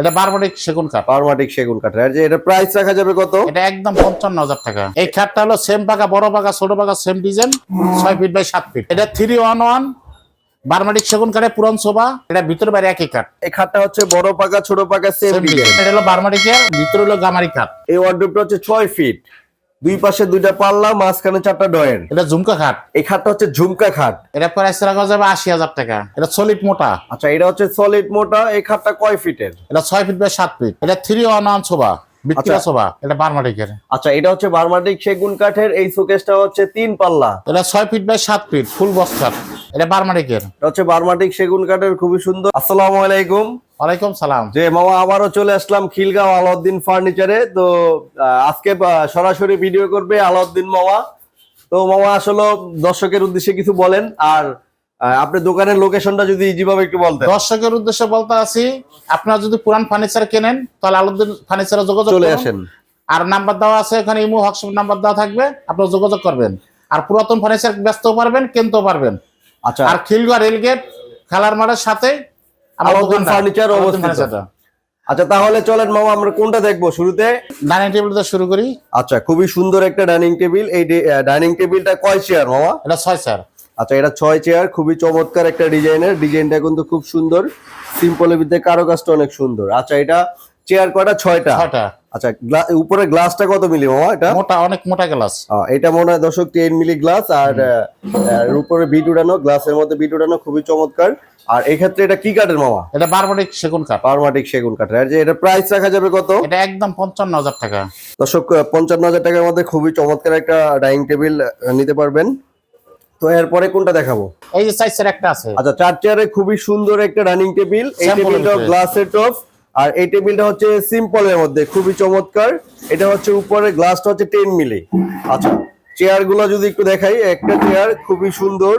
এটা বারবাটিক সেগুন কাঠ। বারবাটিক সেগুন কাঠ। আর যে এটা প্রাইস রাখা যাবে কত? এটা একদম পঞ্চান্ন হাজার টাকা। এই খাটটা হলো সেম পাকা বড় পাকা ছোট পাকা সেম ডিজাইন ছয় ফিট বাই সাত ফিট এটা three one one Burma teak সেগুন কাঠে পুরন সোফা এটা ভিতরে বাইরে একই কাঠ। এই খাটটা হচ্ছে বড় পাকা ছোট পাকা সেম ডিজাইন। এটা হলো বারমাটিকের ভিতরে হলো গামারি কাঠ। এই ওয়ার্ডরোবটা হচ্ছে ছয় ফিট দুই পাশে দুইটা পাল্লা মাঝখানে চারটা ডয়ের এটা ঝুমকা খাট। এই খাটটা হচ্ছে ঝুমকা খাট। এটা প্রাইস রাখা যাবে আশি হাজার টাকা। এটা সলিড মোটা। আচ্ছা এটা হচ্ছে সলিড মোটা এই খাটটা কয় ফিটের? এটা ছয় ফিট বা সাত ফিট। এটা থ্রি ওয়ান ওয়ান ছোবা আচ্ছা। এটা বার্মাটিকের। আচ্ছা এটা হচ্ছে বারমাটিক সেগুন কাঠের এই শোকেসটা হচ্ছে তিন পাল্লা। এটা ছয় ফিট বাই সাত ফিট ফুল কাঠ এটা বারমাটিকের এটা হচ্ছে বারমাটিক সেগুন কাঠের খুবই সুন্দর। আসসালামু আলাইকুম। ওয়ালাইকুম সালাম। যে মামা আবারও চলে আসলাম খিলগাঁও আলাউদ্দিন ফার্নিচারে। তো আজকে সরাসরি ভিডিও করবে আলাউদ্দিন মামা। তো মামা আসলে দর্শকের উদ্দেশ্যে কিছু বলেন আর আহ, আপনার দোকানের লোকেশনটা যদি ইজিভাবে একটু বলতেন। দর্শকের উদ্দেশ্যে বলতে আছি আপনারা যদি পুরান ফার্নিচার কেনেন তাহলে আলুদ্দিন ফার্নিচারে যোগাযোগ চলে আসেন। আর নাম্বার দেওয়া আছে এখানে ইমো হোয়াটসঅ্যাপ নাম্বার দেওয়া থাকবে আপনারা যোগাযোগ করবেন। আর পুরাতন ফার্নিচার ব্যস্ত পারবেন কিনতেও পারবেন। আচ্ছা। আর খিলগা রেলগেট খেলার মাঠের সাথে আলাউদ্দিন ফার্নিচার অবস্থিত। আচ্ছা তাহলে চলেন মামা আমরা কোনটা দেখব শুরুতে? ডাইনিং টেবিল দিয়ে শুরু করি। আচ্ছা খুবই সুন্দর একটা ডাইনিং টেবিল। এই ডাইনিং টেবিলটা কয় চেয়ার মামা? এটা ছয় স্যার আচ্ছা এটা ছয় চেয়ার খুবই চমৎকার একটা ডিজাইনের। ডিজাইনটা কিন্তু খুব সুন্দর। সিম্পলের ভিতরে কারও কাজটা অনেক সুন্দর। আচ্ছা এটা চেয়ার কয়টা? ছয়টা। ছয়টা। আচ্ছা উপরে গ্লাসটা কত মিলি মামা এটা? মোটা অনেক মোটা গ্লাস। এটা মনে হয় দর্শক টেন মিলি গ্লাস আর উপরে বিট উড়ানো গ্লাসের মধ্যে বিট উড়ানো খুবই চমৎকার। আর এই ক্ষেত্রে এটা কি কাঠের মামা? এটা বারবারিক সেগুন কাঠ। পারমাটিক সেগুন কাঠের আর যে এটা প্রাইস রাখা যাবে কত? এটা একদম পঞ্চান্ন হাজার টাকা। দর্শক পঞ্চান্ন হাজার টাকার মধ্যে খুবই চমৎকার একটা ডাইনিং টেবিল নিতে পারবেন। তো এরপরে কোনটা দেখাবো? এই যে সাইজ স্যার একটা আছে। আচ্ছা চার চেয়ারে খুবই সুন্দর একটা ডাইনিং টেবিল। এই টেবিলটা। গ্লাসের টপ আর এই টেবিলটা হচ্ছে সিম্পলের মধ্যে খুবই চমৎকার। এটা হচ্ছে উপরে গ্লাসটা হচ্ছে টেন মিলি। আচ্ছা চেয়ারগুলো যদি একটু দেখাই একটা চেয়ার খুবই সুন্দর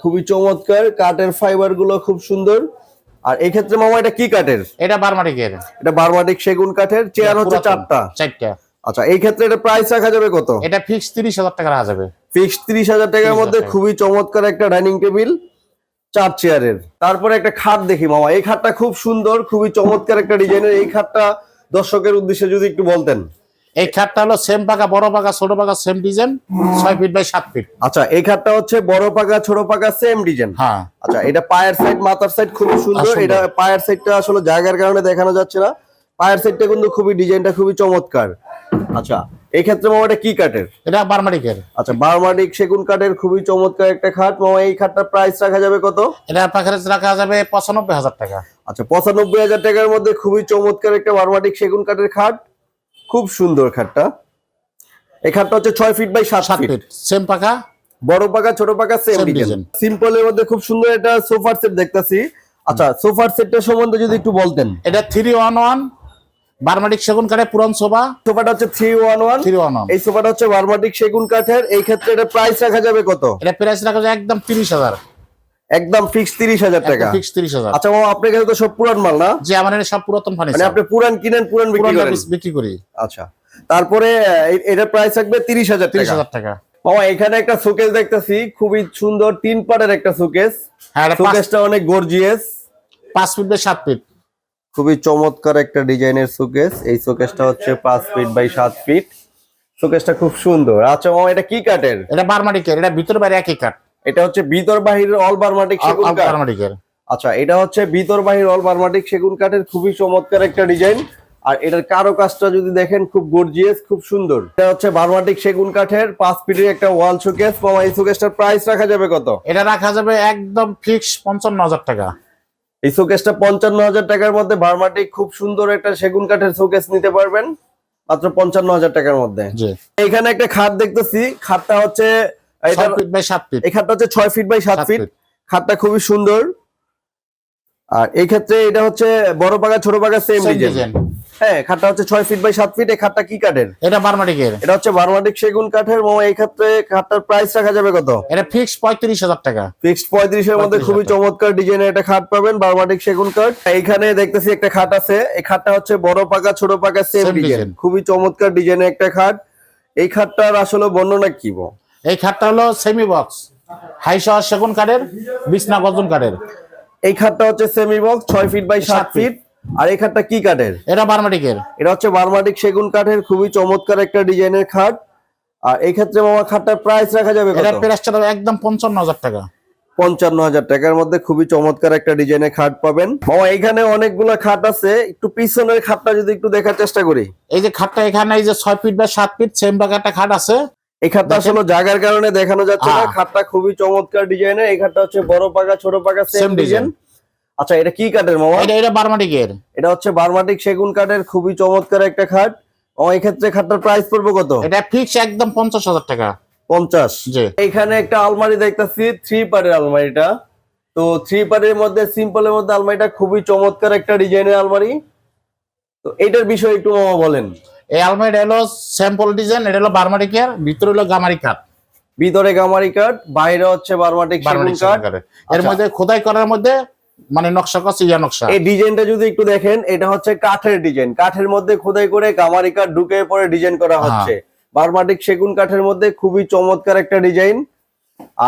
খুবই চমৎকার কাঠের ফাইবারগুলো খুব সুন্দর। আর এই ক্ষেত্রে মামা এটা কি কাঠের? এটা বারমাটিকের। এটা বারমাটিক সেগুন কাঠের চেয়ার হচ্ছে চারটা। চারটা। আচ্ছা এই ক্ষেত্রে এটা প্রাইস রাখা যাবে কত? এটা ফিক্স তিরিশ হাজার টাকা রাখা যাবে। ফিক্সড তিরিশ হাজার টাকার মধ্যে খুবই চমৎকার একটা ডাইনিং টেবিল চার চেয়ারের। তারপরে একটা খাট দেখি মামা। এই খাটটা খুব সুন্দর খুবই চমৎকার একটা ডিজাইনের। এই খাটটা দর্শকের উদ্দেশ্যে যদি একটু বলতেন। এই খাটটা হলো সেম পাকা বড় পাকা ছোট পাকা সেম ডিজাইন ছয় ফিট বাই সাত ফিট আচ্ছা এই খাটটা হচ্ছে বড় পাকা ছোট পাকা সেম ডিজাইন হ্যাঁ। আচ্ছা এটা পায়ের সাইড মাথার সাইড খুবই সুন্দর। সুন্দর। এটা পায়ের সাইডটা আসলে জায়গার কারণে দেখানো যাচ্ছে না। পায়ের সাইডটা কিন্তু খুবই ডিজাইনটা খুবই চমৎকার। আচ্ছা এই ক্ষেত্রে মামা এটা কি কাঠের? এটা বারমাটিকের আচ্ছা বারমাটিক সেগুন কাঠের খুবই চমৎকার একটা খাট। মামা এই খাটটার প্রাইস রাখা যাবে কত? এটা প্যাকেজ রাখা যাবে পঁচানব্বই হাজার টাকা। আচ্ছা পঁচানব্বই হাজার টাকার মধ্যে খুবই চমৎকার একটা বারমাটিক সেগুন কাঠের খাট। খুব সুন্দর খাটটা। এই খাটটা হচ্ছে ছয় ফিট বাই সাত সাত ফিট সেম পাকা বড় পাকা ছোট পাকা সেম ডিজাইন। সিম্পলের মধ্যে খুব সুন্দর একটা সোফার সেট দেখতাছি। আচ্ছা সোফার সেটটা সম্বন্ধে যদি একটু বলতেন। এটা থ্রি ওয়ান ওয়ান বারমাটিক সেগুন কাঠে পুরান সোফা সোফাটা হচ্ছে three one one three one এই সোফাটা হচ্ছে বারমাটিক সেগুন কাঠের। এই ক্ষেত্রে এটা প্রাইস রাখা যাবে কত? এটা প্রাইস রাখা যাবে একদম তিরিশ হাজার। একদম ফিক্স তিরিশ হাজার টাকা। ফিক্স তিরিশ হাজার। আচ্ছা মামা আপনার কাছে তো সব পুরান মাল না? যে আমার এটা সব পুরাতন মানে ফার্নিচার আপনি পুরান কিনেন পুরান বিক্রি করেন? বিক্রি করি। আচ্ছা তারপরে আহ, এ- এটার প্রাইস থাকবে তিরিশ হাজার তিরিশ হাজার টাকা। এখানে একটা শোকেস দেখতেছি খুবই সুন্দর তিন পাটের একটা শোকেস হ্যাঁ এটা শোকেসটা অনেক গর্জিয়াস পাঁচ ফিট বাই সাত ফিট খুবই চমৎকার একটা ডিজাইনের শোকেস। এই শোকেসটা হচ্ছে পাঁচ ফিট বাই সাত ফিট। শোকেসটা খুব সুন্দর। আচ্ছা মামা এটা কি কাঠের? এটা বারমাটিকের এটা ভিতর বাইরে একই কাঠ। এটা হচ্ছে ভিতর বাহির অল বারমাটিক সেগুন কাঠ। বারমাটিকের। আচ্ছা এটা হচ্ছে ভিতর বাহির অল বারমাটিক সেগুন কাঠের খুবই চমৎকার একটা ডিজাইন। আর এটার কারও কাজটা যদি দেখেন খুব গর্জিয়াস খুব সুন্দর। এটা হচ্ছে বারমাটিক সেগুন কাঠের পাঁচ ফিটের একটা ওয়াল শোকেস। মামা এই শোকেসটার প্রাইস রাখা যাবে কত? এটা রাখা যাবে একদম ফিক্স পঞ্চান্ন হাজার টাকা। এই শোকেসটা পঞ্চান্ন হাজার টাকার মধ্যে ভার্মাটি খুব সুন্দর একটা সেগুন কাঠের শোকেস নিতে পারবেন। মাত্র পঞ্চান্ন হাজার টাকার মধ্যে। এখানে একটা খাট দেখতেছি। খাটটা হচ্ছে ছয় ফিট বাই সাত ফিট এই খাটটা হচ্ছে ছয় ফিট বাই সাত ফিট। খাটটা খুবই সুন্দর। আর এই ক্ষেত্রে এটা হচ্ছে বড় পাকা ছোট পাকা সেম ডিজাইন হ্যাঁ খাটটা হচ্ছে ছয় ফিট বাই সাত ফিট এই খাটটা কি কাঠের? এটা বারমাটিকের এটা হচ্ছে বারমাটিক সেগুন কাঠের মামা এই ক্ষেত্রে খাটটার প্রাইস রাখা যাবে কত? এটা ফিক্স পঁয়ত্রিশ হাজার টাকা। ফিক্সড পঁয়ত্রিশের মধ্যে খুবই চমৎকার ডিজাইনের একটা খাট পাবেন বারমাটিক সেগুন কাঠ। এইখানে দেখতেছি একটা খাট আছে এই খাটটা হচ্ছে বড় পাকা ছোট পাকা সেম ডিজাইন খুবই চমৎকার ডিজাইনের একটা খাট। এই খাটটার আসলে বর্ণনা কি বল? এই খাটটা হলো সেমি বক্স হাই শহর সেগুন কাঠের বিছনা গর্জন কাঠের। এই খাটটা হচ্ছে সেমি বক্স ছয় ফিট বাই সাত ফিট আর এই খাটটা কি কাঠের? এটা বারমাটিকের। এটা হচ্ছে বারমাটিক সেগুন কাঠের খুবই চমৎকার একটা ডিজাইনের খাট। আর এই ক্ষেত্রে মামা খাটটার প্রাইস রাখা যাবে এটা কত? প্রাইসটা একদম পঞ্চান্ন হাজার টাকা। পঞ্চান্ন হাজার টাকার মধ্যে খুবই চমৎকার একটা ডিজাইনের খাট পাবেন। মামা এখানে অনেকগুলো খাট আছে। একটু পিছনের খাটটা যদি একটু দেখার চেষ্টা করি। এই যে খাটটা এখানে এই যে ছয় ফিট বা সাত ফিট সেম বাগা খাট আছে। এই খাটটা আসলে জায়গার কারণে দেখানো যাচ্ছে না। খাটটা খুবই চমৎকার ডিজাইনের এই খাটটা হচ্ছে বড় পাকা ছোট পাকা সেম ডিজাইন আচ্ছা এটা কি কাঠের মামা? এটা এটা বারমাটিকের এটা হচ্ছে বারমাটিক সেগুন কাঠের খুবই চমৎকার একটা খাট। ও এই ক্ষেত্রে খাটটার প্রাইস পড়বে কত? এটা ফিক্স একদম পঞ্চাশ হাজার টাকা। পঞ্চাশ। জি। এখানে একটা আলমারি দেখতেছি থ্রি পারের আলমারিটা। তো থ্রি পারের মধ্যে সিম্পলের মধ্যে আলমারিটা খুবই চমৎকার একটা ডিজাইনের আলমারি। তো এটার বিষয়ে একটু মামা বলেন। এই আলমারিটা হলো স্যাম্পল ডিজাইন এটা হলো বারমাটিকের ভিতরে হলো গামারি কাঠ ভিতরে গামারি কাঠ বাইরে হচ্ছে বারমাটিক কাঠ কাঠ এর। আচ্ছা। মধ্যে খোদাই করার মধ্যে মানে নকশা করছে ইয়া নকশা। এই ডিজাইনটা যদি একটু দেখেন এটা হচ্ছে কাঠের ডিজাইন। কাঠের মধ্যে খোদাই করে গামারি কাঠ ঢুকে পরে ডিজাইন করা হচ্ছে। বারমাটিক সেগুন কাঠের মধ্যে খুবই চমৎকার একটা ডিজাইন।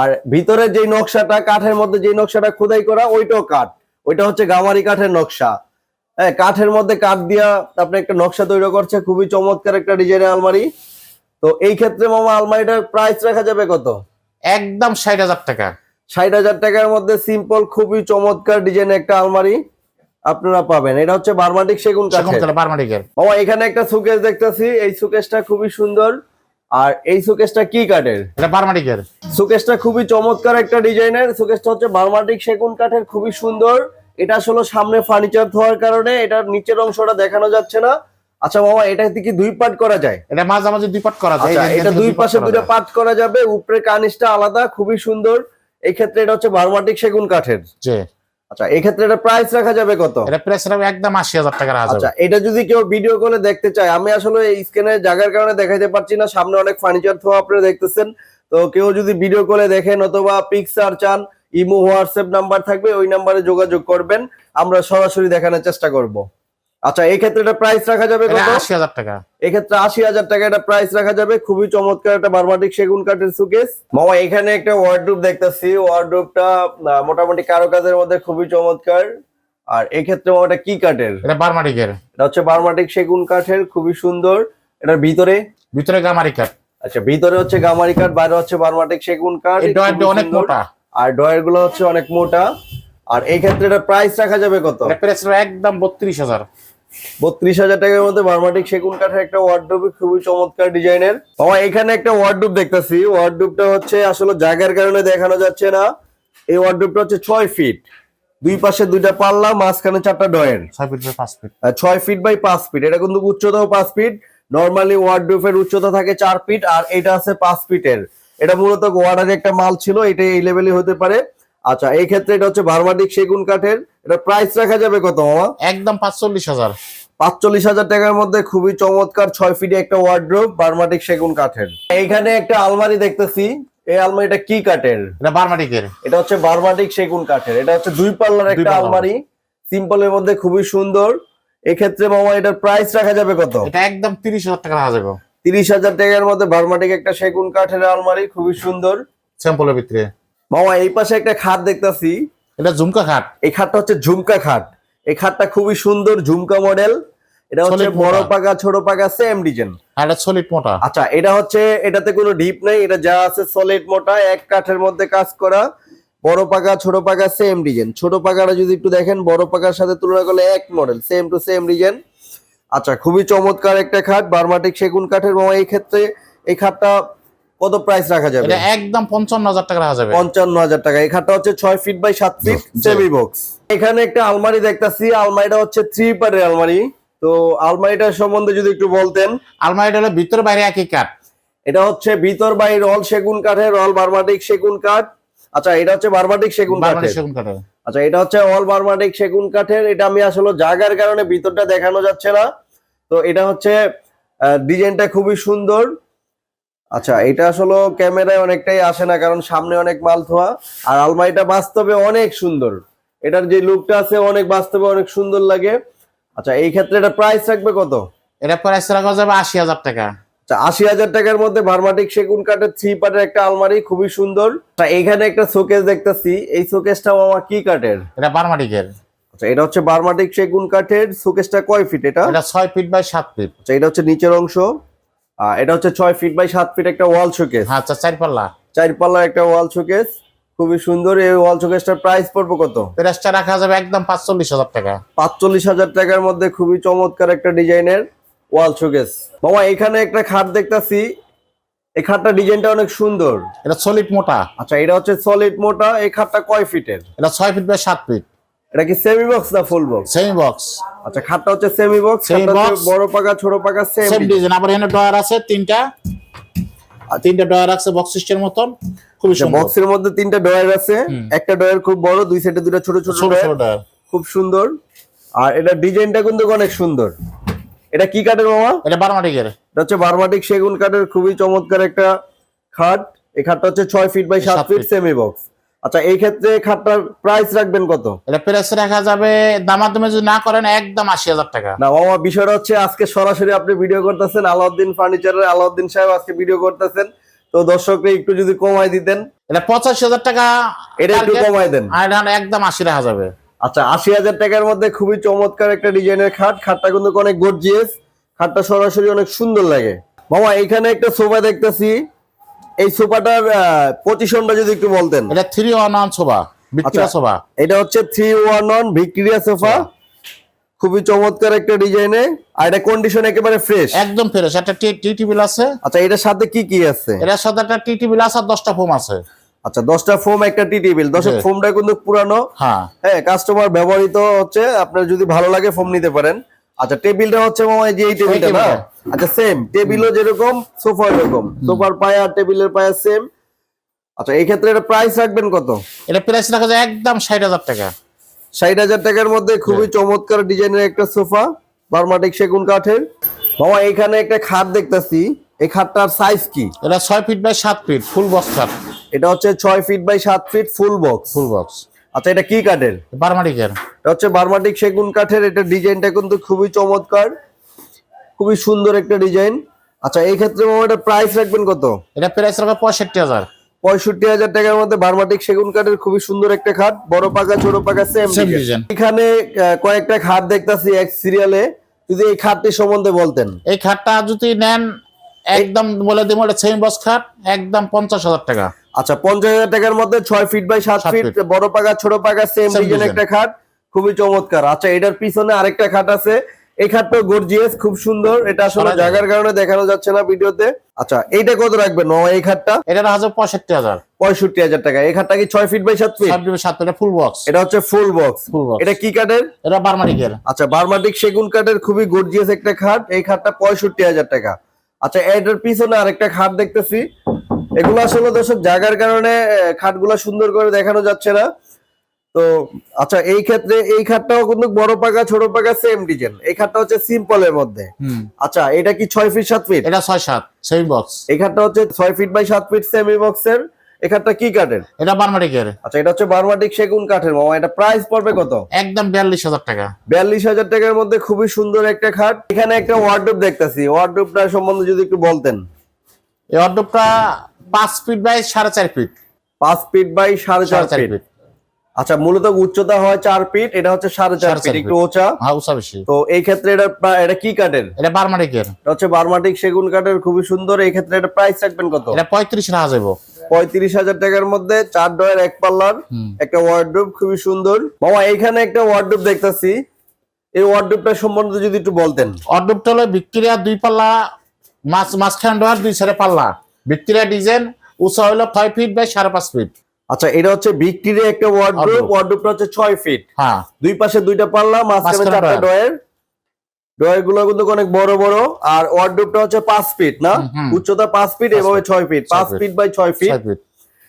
আর ভিতরে যে নকশাটা কাঠের মধ্যে যে নকশাটা খোদাই করা ওইটাও কাঠ। ওইটা হচ্ছে গামারি কাঠের নকশা। হ্যাঁ কাঠের মধ্যে কাঠ দিয়া আপনি একটা নকশা তৈরি করছে খুবই চমৎকার একটা ডিজাইনের আলমারি। তো এই ক্ষেত্রে মামা আলমারিটার প্রাইস রাখা যাবে কত? একদম ষাট হাজার টাকা। ষাট হাজার টাকার মধ্যে সিম্পল খুবই চমৎকার ডিজাইনের একটা আলমারি আপনারা পাবেন। এটা হচ্ছে বারমাটিক সেগুন মামা এখানে একটা সুকেস দেখতেছি এই সুকেসটা খুবই সুন্দর। আর এই সুকেসটা কি কাঠের? এটা বারমাটিকের সুকেসটা খুবই চমৎকার একটা ডিজাইনের সুকেসটা হচ্ছে বার্মাটিক সেগুন কাঠের খুবই সুন্দর। এটা আসলে সামনে ফার্নিচার ধোয়ার কারণে এটার নিচের অংশটা দেখানো যাচ্ছে না। আচ্ছা মামা এটা থেকে দুই পার্ট করা যায়? এটা মাঝামাঝি দুই পার্ট করা যায় আচ্ছা এটা দুই পাশে দুইটা পার্ট করা যাবে উপরে কানিসটা আলাদা খুবই সুন্দর। এই ক্ষেত্রে এটা হচ্ছে বার্মাটিক সেগুন কাঠের। জি। আচ্ছা এই ক্ষেত্রে এটা প্রাইস রাখা যাবে কত? এটা প্রাইস একদম আশি হাজার টাকা রাখা আচ্ছা এটা যদি কেউ ভিডিও কলে দেখতে চায় আমি আসলে এই স্ক্রিনে জায়গার কারণে দেখাইতে পারছি না সামনে অনেক ফার্নিচার থো আপনারা দেখতেছেন। তো কেউ যদি ভিডিও কলে দেখেন অথবা পিকচার চান ইমো হোয়াটসঅ্যাপ নাম্বার থাকবে ওই নাম্বারে যোগাযোগ করবেন। আমরা সরাসরি দেখানোর চেষ্টা করব। আচ্ছা এই ক্ষেত্রে এটা প্রাইস রাখা যাবে এটা কত? আশি হাজার টাকা। এই ক্ষেত্রে আশি হাজার টাকা এটা প্রাইস রাখা যাবে। খুবই চমৎকার একটা বারমাটিক সেগুন কাঠের সুকেস মামা এখানে একটা ওয়ার্ডরোব দেখতেছি। ওয়ার্ডরোবটা মোটামুটি কারুকাজের মধ্যে খুবই চমৎকার। আর এই ক্ষেত্রে মামা এটা কি কাঠের? এটা বারমাটিকের। এটা হচ্ছে বারমাটিক সেগুন কাঠের খুবই সুন্দর। এটার ভিতরে? ভিতরে গামারি কাঠ। আচ্ছা ভিতরে হচ্ছে গামারি কাঠ বাইরে হচ্ছে বারমাটিক সেগুন কাঠ। খুবই অনেক মোটা। আর ডয়ারগুলো হচ্ছে অনেক মোটা। আর এই ক্ষেত্রে এটা প্রাইস রাখা যাবে কত? এটা প্রাইস একদম বত্রিশ হাজার। বত্রিশ হাজার টাকার মধ্যে বারমাটিক সেগুন কাঠের একটা ওয়ার্ডরোব খুবই চমৎকার ডিজাইনের। আমার এখানে একটা ওয়ার্ডরোব দেখতেছি। ওয়ার্ডরোবটা হচ্ছে আসলে জায়গার কারণে দেখানো যাচ্ছে না। এই ওয়ার্ডরোবটা হচ্ছে ছয় ফিট দুই পাশে দুইটা পাল্লা মাঝখানে চারটা ডয়ের ছয় ফিট বাই পাঁচ ফিট ছয় ফিট বাই পাঁচ ফিট এটা কিন্তু উচ্চতাও পাঁচ ফিট নর্মালি ওয়ার্ডরোফের উচ্চতা থাকে চার ফিট আর এটা আছে পাঁচ ফিটের এটা মূলত গোয়াডার একটা মাল ছিল এটা এই লেভেলে হতে পারে। আচ্ছা এই ক্ষেত্রে এটা হচ্ছে বারমাটিক সেগুন কাঠের। এটা প্রাইস রাখা যাবে কত মামা? একদম পাঁচচল্লিশ হাজার। পাঁচচল্লিশ হাজার টাকার মধ্যে খুবই চমৎকার ছয় ফিটে একটা ওয়ার্ড্রোব বারমাটিক সেগুন কাঠের। এইখানে একটা আলমারি দেখতেছি। এই আলমারিটা কি কাঠের? এটা বারমাটিকের এটা হচ্ছে বারমাটিক সেগুন কাঠের। এটা হচ্ছে দুই পাল্লার একটা। আলমারি। সিম্পলের মধ্যে খুবই সুন্দর। এক্ষেত্রে মামা এটার প্রাইস রাখা যাবে কত? এটা একদম তিরিশ হাজার টাকা রাখা যাবে। তিরিশ হাজার টাকার মধ্যে বারমাটিক একটা সেগুন কাঠের আলমারি খুবই সুন্দর। স্যাম্পলের ভিতরে। মামা এই পাশে একটা খাট দেখতাছি। এটা ঝুমকা খাট। এই খাটটা হচ্ছে ঝুমকা খাট। এই খাটটা খুবই সুন্দর ঝুমকা মডেল এটা হচ্ছে বড় পাকা ছোট পাকা সেম ডিজাইন এটা সলিড মোটা। আচ্ছা এটা হচ্ছে এটাতে কোনো ডিপ নেই এটা যা আছে সলিড মোটা এক কাঠের মধ্যে কাজ করা। বড় পাকা ছোট পাকা সেম ডিজাইন ছোট পাকাটা যদি একটু দেখেন বড় পাকার সাথে তুলনা করলে এক model same to same design আচ্ছা খুবই চমৎকার একটা খাট। বারমাটিক সেগুন কাঠের মামা এই ক্ষেত্রে এই খাটটা কত প্রাইস রাখা যাবে? এটা একদম পঞ্চান্ন হাজার টাকা রাখা যাবে। পঞ্চান্ন হাজার টাকা। এই খাটটা হচ্ছে ছয় ফিট বাই সাত ফিট জি। সেমি বক্স এখানে একটা আলমারি দেখতাছি। আলমারিটা হচ্ছে থ্রি পারের আলমারি। তো আলমারিটার সম্বন্ধে যদি একটু বলতেন। আলমারিটা হলো ভিতরে বাইরে একই কাঠ। এটা হচ্ছে ভিতর বাইরে রল সেগুন কাঠের রল বারমাটিক সেগুন কাঠ। আচ্ছা এটা হচ্ছে বারমাটিক সেগুন কাঠের। সেগুন কাঠের। আচ্ছা এটা হচ্ছে অল বার্মাটিক সেগুন কাঠের, এটা আমি আসলে জায়গার কারণে ভিতরটা দেখানো যাচ্ছে না। তো এটা হচ্ছে ডিজাইনটা খুবই সুন্দর। আচ্ছা এটা আসলে ক্যামেরায় অনেকটাই আসে না, কারণ সামনে অনেক মাল ধোয়া। আর আলমারিটা বাস্তবে অনেক সুন্দর। এটার যে লুকটা আছে, অনেক বাস্তবে অনেক সুন্দর লাগে। আচ্ছা এই ক্ষেত্রে এটা প্রাইস রাখবে কত? এটা প্রাইস রাখা যাবে আশি হাজার টাকা। আশি হাজার টাকার মধ্যে ভার্মাটিক সেগুন কাঠের থ্রি পার্টের একটা আলমারি খুবই সুন্দর। এইখানে একটা শোকেস দেখতেছি এই শোকেসটা আমার কি কাঠের? এটা বারমাটিকের। আচ্ছা এটা হচ্ছে বার্মাটিক সেগুন কাঠের শোকেসটা কয় ফিট এটা? এটা ছয় ফিট বাই সাত ফিট। আচ্ছা এটা হচ্ছে নিচের অংশ। এটা হচ্ছে ছয় ফিট বাই সাত ফিট একটা ওয়াল শোকেস। হ্যাঁ আচ্ছা চার পাল্লা চার পাল্লার একটা ওয়াল শোকেস খুবই সুন্দর। এই ওয়াল শোকেসটার প্রাইস পড়বে কত? প্রাইসটা রাখা যাবে একদম পাঁচচল্লিশ হাজার টাকা। পাঁচচল্লিশ হাজার টাকার মধ্যে খুবই চমৎকার একটা ডিজাইনের। Wall showcase. মামা এখানে একটা খাট দেখতাছি। এই খাটটা ডিজাইনটা অনেক সুন্দর। এটা সলিড মোটা। আচ্ছা এটা হচ্ছে সলিড মোটা। এই খাটটা কয় ফিটের? এটা ছয় ফিট বাই সাত ফিট। এটা কি সেমি বক্স না ফুল বক্স সেমি বক্স আচ্ছা খাটটা হচ্ছে সেমি বক্স। বড় পাকা ছোট পাকা সেম ডিজাইন আবার এখানে ডয়ার আছে তিনটা। আর তিনটা ডয়ার আছে বক্স সিস্টেম মতন। খুবই সুন্দর। বক্সের মধ্যে তিনটা ডয়ার আছে। একটা ডয়ার খুব বড় দুই সাইডে দুটো ছোট ছোট ছোট ডয়ার ছোট ডয়ার খুব সুন্দর। আর এটা ডিজাইনটা কিন্তু অনেক সুন্দর। এটা কি কাঠের মামা? এটা বারমাটিকের এটা হচ্ছে বারমাটিক সেগুন কাঠের খুবই চমৎকার একটা খাট। এই খাটটা হচ্ছে ছয় ফিট বাই সাত ফিট সেমি বক্স আচ্ছা এই ক্ষেত্রে খাটটার প্রাইস রাখবেন কত? এটা প্রাইস রাখা যাবে দামাদামি যদি না করেন একদম আশি হাজার টাকা। না মামা বিষয়টা হচ্ছে আজকে সরাসরি আপনি ভিডিও করতেছেন আলাউদ্দিন ফার্নিচারের আলাউদ্দিন সাহেব আজকে ভিডিও করতেছেন। তো দর্শকরা একটু যদি কমাই দিতেন। এটা পঁচাশি হাজার টাকা এটা একটু কমাই দেন। আর একদম আশি রাখা যাবে। আচ্ছা আশি হাজার টাকার মধ্যে খুবই চমৎকার একটা ডিজাইনের খাট। খাটটা কিন্তু অনেক গর্জিয়াস খাটটা সরাসরি অনেক সুন্দর লাগে। মামা এখানে একটা সোফা দেখতেছি। এই সোফাটার পজিশনটা যদি একটু বলতেন। এটা three one one sofa Victoria আচ্ছা। সোভা এটা হচ্ছে three one one Victoria sofa. খুবই চমৎকার একটা ডিজাইনে। আর এটা কন্ডিশন একেবারে ফ্রেশ একদম ফ্রেশ একটা টি টিবিল আছে। আচ্ছা এটার সাথে কি কি আছে? এটার সাথে একটা টি টিবিল আছে আর দশটা ফোম আছে। আচ্ছা দশটা ফোম একটা টি টেবিল দশের জি। ফোমটা কিন্তু পুরানো। হ্যাঁ। হ্যাঁ কাস্টমার ব্যবহৃত হচ্ছে আপনার যদি ভালো লাগে ফোম নিতে পারেন। আচ্ছা টেবিলটা হচ্ছে মামা যে এই টেবিলটা না? আচ্ছা সেম টেবিলও যেরকম সোফা এরকম। সোফার পায়া টেবিলের পায়া সেম আচ্ছা এই ক্ষেত্রে এটা প্রাইস রাখবেন কত? এটা প্রাইস রাখা যায় একদম ষাট হাজার টাকা। ষাট হাজার টাকার মধ্যে খুবই চমৎকার ডিজাইনের একটা সোফা বার্মাটিক সেগুন কাঠের। মামা এখানে একটা খাট দেখতাছি। এই খাটটার সাইজ কি? এটা ছয় ফিট বাই সাত ফিট ফুল বক্স কাঠ এটা হচ্ছে ছয় ফিট বাই সাত feet full box full box আচ্ছা এটা কি কাঠের? বারমাটিকের। এটা হচ্ছে বার্মাটিক সেগুন কাঠের এটা ডিজাইনটা কিন্তু খুবই চমৎকার খুবই সুন্দর একটা ডিজাইন। আচ্ছা এই ক্ষেত্রে এটা প্রাইস রাখবেন কত? এটা প্রাইস রাখা পঁয়ষট্টি হাজার। পঁয়ষট্টি হাজার টাকার মধ্যে বার্মাটিক সেগুন কাঠের খুবই সুন্দর একটা খাট বড় পাকা ছোট পাকা সেম design। এখানে কয়েকটা খাট দেখতাছি এক সিরিয়ালে যদি এই খাটটি সম্বন্ধে বলতেন। এই খাটটা যদি নেন একদম বলে দিব এটা সেমি বক্স খাট একদম পঞ্চাশ হাজার টাকা। আচ্ছা পঞ্চাশ হাজার টাকার মধ্যে ছয় ফিট বাই সাত ফিট বড় পাকা ছোট পাকা সেম ডিজাইন একটা খাট খুবই চমৎকার। আচ্ছা এটার পিছনে আরেকটা খাট আছে। এই খাটটা গর্জিয়াস খুব সুন্দর। এটা আসলে জায়গার কারণে দেখানো যাচ্ছে না ভিডিওতে। আচ্ছা এইটা কত রাখবেন এই খাটটা? এটা যাবে পঁয়ষট্টি হাজার। পঁয়ষট্টি হাজার টাকা। এই খাটটা কি ছয় ফিট বাই সাত ফিট সাত ফিট ফুল বক্স এটা হচ্ছে ফুল বক্স ফুল বক্স এটা কি কাঠের? এটা বারমাটিকের আচ্ছা বার্মাটিক সেগুন কাঠের খুবই গর্জিয়াস একটা খাট। এই খাটটা পঁয়ষট্টি হাজার টাকা। আচ্ছা এটার পিছনে আরেকটা খাট দেখতেছি। এগুলো আসলে দর্শক জায়গার কারণে খাটগুলো সুন্দর করে দেখানো যাচ্ছে না। তো আচ্ছা এই ক্ষেত্রে এই খাটটাও কিন্তু বড় পাকা ছোট পাকা সেম ডিজাইন এই খাটটা হচ্ছে সিম্পলের মধ্যে। আচ্ছা এটা কি ছয় ফিট সাত ফিট এটা ছয় সাত সেমি বক্স এই খাটটা হচ্ছে ছয় ফিট বাই সাত ফিট সেমি বক্সের এই খাটটা কি কাঠের? এটা বারমাটিকের। আচ্ছা এটা হচ্ছে বার্মাটিক সেগুন কাঠের মামা। এটা প্রাইস পড়বে কত? একদম বিয়াল্লিশ হাজার টাকা। বিয়াল্লিশ হাজার টাকার মধ্যে খুবই সুন্দর একটা খাট। এখানে একটা ওয়ার্ডরোব দেখতেছি। ওয়ার্ডরোবটা সম্বন্ধে যদি একটু বলতেন। এই অর্ডারটা পাঁচ ফিট বাই সাড়ে চার ফিট। পাঁচ ফিট বাই সাড়ে চার চার ফিট। আচ্ছা মূলত উচ্চতা হয় চার ফিট এটা হচ্ছে সাড়ে চার ফিট একটু feet। ওচা হ্যাঁ বেশি। তো এই ক্ষেত্রে এটা এটা কি কাঠের এটা বারমাটিকের এটা হচ্ছে বার্মাটিক সেগুন কাঠের খুবই সুন্দর। এই ক্ষেত্রে এটা প্রাইস রাখবেন কত? এটা পঁয়ত্রিশ রাখা যাব। পঁয়ত্রিশ হাজার টাকার মধ্যে চার ডয়ের এক পাল্লার। একটা ওয়ার্ডরোব খুবই সুন্দর। মামা এইখানে একটা ওয়ার্ডরোব দেখতাছি। এই ওয়ার্ডরোবটা সম্বন্ধে যদি একটু বলতেন। অর্ডারটা হলো ভিক্টোরিয়া দুই পাল্লা মাছ মাঝখান ডোয়ার দুই সাড়ে পাল্লা। ভিক্টোরিয়া ডিজাইন উঁচা হলো ছয় ফিট বাই সাড়ে পাঁচ ফিট আচ্ছা এটা হচ্ছে ভিক্টোরিয়া একটা ওয়ার্ডরোব। ওয়ার্ডরোবটা হচ্ছে ছয় ফিট হ্যাঁ। দুই পাশে দুইটা পাল্লা মাঝখানে চারটা ডয়ের ডয়েরগুলো কিন্তু অনেক বড় বড় আর ওয়ার্ডরোবটা হচ্ছে পাঁচ ফিট না। উচ্চতা পাঁচ ফিট এভাবে ছয় ফিট পাঁচ ফিট বাই ছয় ফিট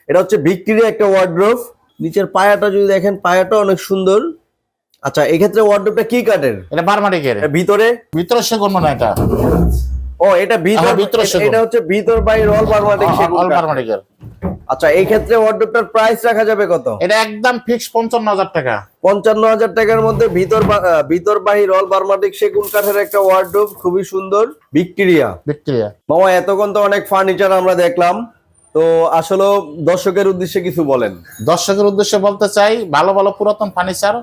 এটা হচ্ছে ভিক্টোরিয়া একটা ওয়ার্ডরোব নিচের পায়াটা যদি দেখেন পায়াটা অনেক সুন্দর। আচ্ছা এক্ষেত্রে ওয়ার্ডরোবটা কি কাঠের? এটা বারমাটিকের। ভিতরে? ভিতরে সে করব না এটা। ও এটা ভিতর ভিতরে এটা- হচ্ছে ভিতর বাই রল বার্মাটিক সেগুন অল বারমাটিকের। আচ্ছা এই ক্ষেত্রে ওয়ার্ডরোবটার প্রাইস রাখা যাবে কত? এটা একদম ফিক্স পঞ্চান্ন হাজার টাকা। পঞ্চান্ন হাজার টাকার মধ্যে ভিতর ভিতর বাহির অল বার্মাটিক সেগুন কাঠের একটা ওয়ার্ডরোব খুবই সুন্দর। ভিক্টোরিয়া। ভিক্টোরিয়া। মামা এতক্ষণ তো অনেক ফার্নিচার আমরা দেখলাম। তো আসলে দর্শকের উদ্দেশ্যে কিছু বলেন। দর্শকের উদ্দেশ্যে বলতে চাই ভালো ভালো পুরাতন ফার্নিচার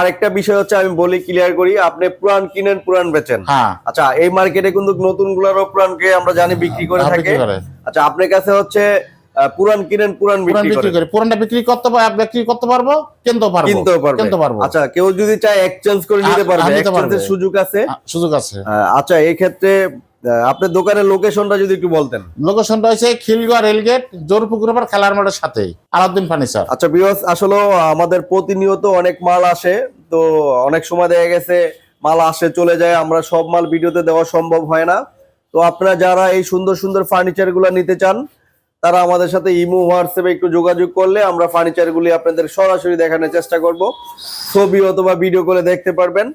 আরেকটা বিষয় হচ্ছে আমি বলি ক্লিয়ার করি আপনি পুরান কিনেন পুরান বেচেন। হ্যাঁ। আচ্ছা এই মার্কেটে কিন্তু নতুন গুলারও পুরানকে আমরা জানি বিক্রি করে হ্যাঁ, থাকে। আচ্ছা আপনার কাছে হচ্ছে পুরান কিনেন পুরান বিক্রি করি। পুরানটা বিক্রি করতে পারব বিক্রি করতে পারব কিনতেও পারব। কিনতেও পারবে। কিনতে পারব। আচ্ছা কেউ যদি চায় এক্সচেঞ্জ করে নিতে পারবে। এক্সচেঞ্জের সুযোগ আছে? সুযোগ আছে। আচ্ছা এই ক্ষেত্রে আপনার দোকানের লোকেশনটা যদি একটু বলতেন। লোকেশনটা হচ্ছে খিলগাঁও রেলগেট জোরপুকুর আবার খেলার মাঠের সাথে আলাউদ্দিন ফার্নিচার আচ্ছা বিকজ আসলে আমাদের প্রতিনিয়ত অনেক মাল আসে তো অনেক সময় দেখা গেছে মাল আসে চলে যায় আমরা সব মাল ভিডিওতে দেওয়া সম্ভব হয় না। তো আপনারা যারা এই সুন্দর সুন্দর ফার্নিচারগুলো নিতে চান তারা আমাদের সাথে ইমো হোয়াটসঅ্যাপে একটু যোগাযোগ করলে আমরা ফার্নিচার গুলি আপনাদের সরাসরি দেখানোর চেষ্টা করব। ছবি অথবা ভিডিও করে দেখতে পারবেন।